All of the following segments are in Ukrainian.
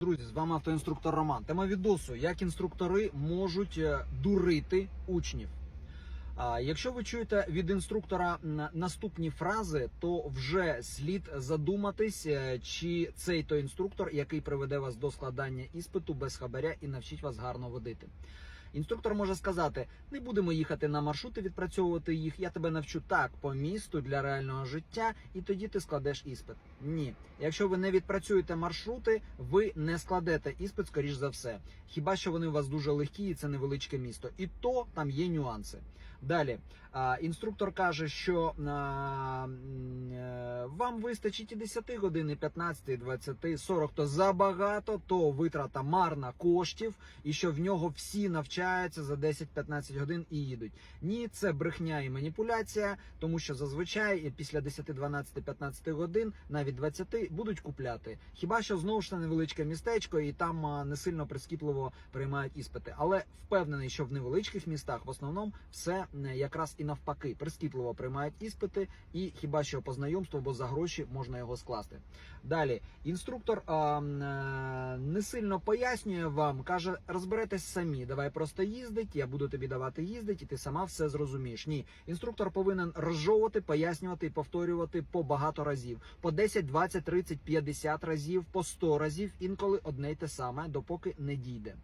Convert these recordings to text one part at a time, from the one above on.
Друзі, з вами автоінструктор Роман. Тема відосу: як інструктори можуть е, дурити учнів. Якщо ви чуєте від інструктора наступні фрази, то вже слід задуматись, е, чи цей той інструктор, який приведе вас до складання іспиту без хабаря і навчить вас гарно водити. Інструктор може сказати: не будемо їхати на маршрути, відпрацьовувати їх. Я тебе навчу так по місту для реального життя, і тоді ти складеш іспит. Ні, якщо ви не відпрацюєте маршрути, ви не складете іспит, скоріш за все. Хіба що вони у вас дуже легкі, і це невеличке місто, і то там є нюанси. Далі інструктор каже, що е, вам вистачить і 10 годин, і 15, і 20, 40, то забагато, то витрата марна коштів, і що в нього всі навчаються за 10-15 годин і їдуть. Ні, це брехня і маніпуляція, тому що зазвичай після 10, 12, 15 годин, навіть 20, будуть купляти. Хіба що знову ж це невеличке містечко, і там не сильно прискіпливо приймають іспити. Але впевнений, що в невеличких містах в основному все якраз і навпаки прискіпливо приймають іспити, і хіба що по знайомству, бо за гроші можна його скласти. Далі інструктор а, е, не сильно пояснює вам, каже: розберетесь самі. Давай просто їздить. Я буду тобі давати їздить, і ти сама все зрозумієш. Ні, інструктор повинен розжовувати, пояснювати і повторювати по багато разів, по 10, 20, 30, 50 разів, по 100 разів, інколи одне й те саме, допоки не дійде.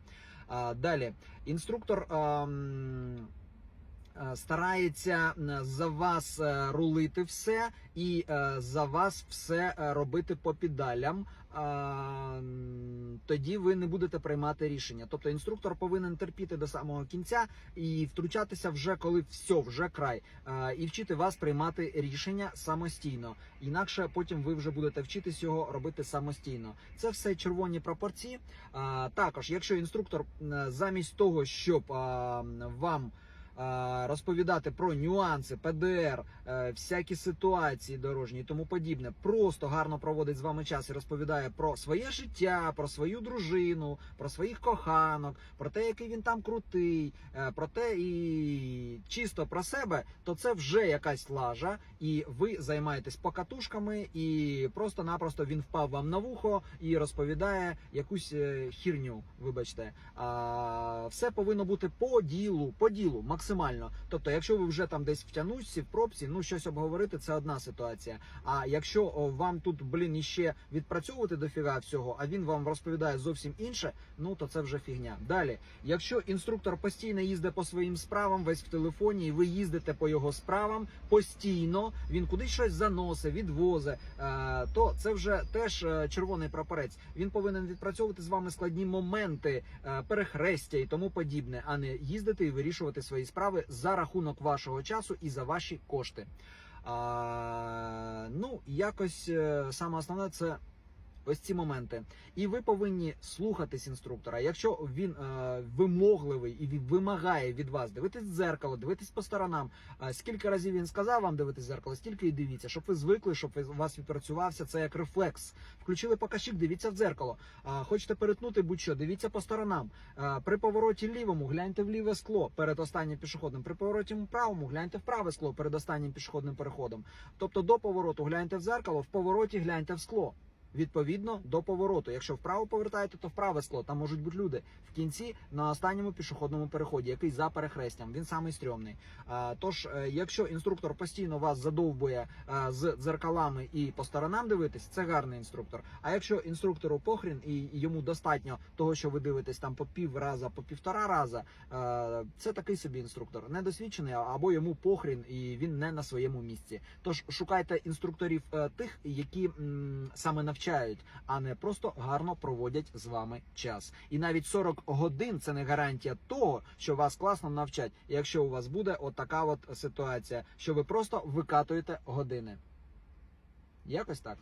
А, далі інструктор. А, е, Старається за вас е, рулити все і е, за вас все е, робити по підалям. Тоді ви не будете приймати рішення. Тобто інструктор повинен терпіти до самого кінця і втручатися вже коли все, вже край, і вчити вас приймати рішення самостійно. Інакше потім ви вже будете вчитись його робити самостійно. Це все червоні пропорції. Також, якщо інструктор замість того, щоб вам розповідати про нюанси, ПДР, е, всякі ситуації дорожні і тому подібне, просто гарно проводить з вами час і розповідає про своє життя, про свою дружину, про своїх коханок, про те, який він там крутий, е, про те і чисто про себе, то це вже якась лажа, і ви займаєтесь покатушками, і просто-напросто він впав вам на вухо і розповідає якусь е, хірню. Вибачте, а все повинно бути по ділу, по ділу, максимально. Тобто, якщо ви вже там десь в тянучці, в пробці, ну щось обговорити, це одна ситуація. А якщо о, вам тут, блін, іще відпрацьовувати дофіга всього, а він вам розповідає зовсім інше, ну то це вже фігня. Далі, якщо інструктор постійно їздить по своїм справам, весь в телефоні, і ви їздите по його справам постійно, він кудись щось заносить, відвозить, е, то це вже теж е, червоний прапорець. Він повинен відпрацьовувати з вами складні моменти, е, перехрестя і тому подібне, а не їздити і вирішувати свої справи за рахунок вашого часу і за ваші кошти. А, ну, якось е, саме основне це. Ось ці моменти, і ви повинні слухатись інструктора. Якщо він е, вимогливий і він вимагає від вас дивитись в дзеркало, дивитись по сторонам. е, скільки разів він сказав вам дивитись в дзеркало, стільки і дивіться, щоб ви звикли, щоб ви- у вас відпрацювався це як рефлекс. Включили покажчик, дивіться в дзеркало. А хочете перетнути будь-що, дивіться по сторонам. Е, при повороті лівому гляньте в ліве скло перед останнім пішохідним. При повороті правому гляньте в праве скло перед останнім пішохідним переходом. Тобто до повороту гляньте в дзеркало, в повороті гляньте в скло. Відповідно до повороту. Якщо вправо повертаєте, то в праве скло. Там можуть бути люди в кінці на останньому пішохідному переході, який за перехрестям. Він самий стрьомний. Тож, е, якщо інструктор постійно вас задовбує е, з дзеркалами і по сторонам дивитись, це гарний інструктор. А якщо інструктору похрін і йому достатньо того, що ви дивитесь там по пів раза, по півтора раза, е, це такий собі інструктор, недосвідчений або йому похрін, і він не на своєму місці. Тож шукайте інструкторів тих, які саме навчають, а не просто гарно проводять з вами час. І навіть 40 годин це не гарантія того, що вас класно навчать, якщо у вас буде отака от ситуація, що ви просто викатуєте години. Якось так.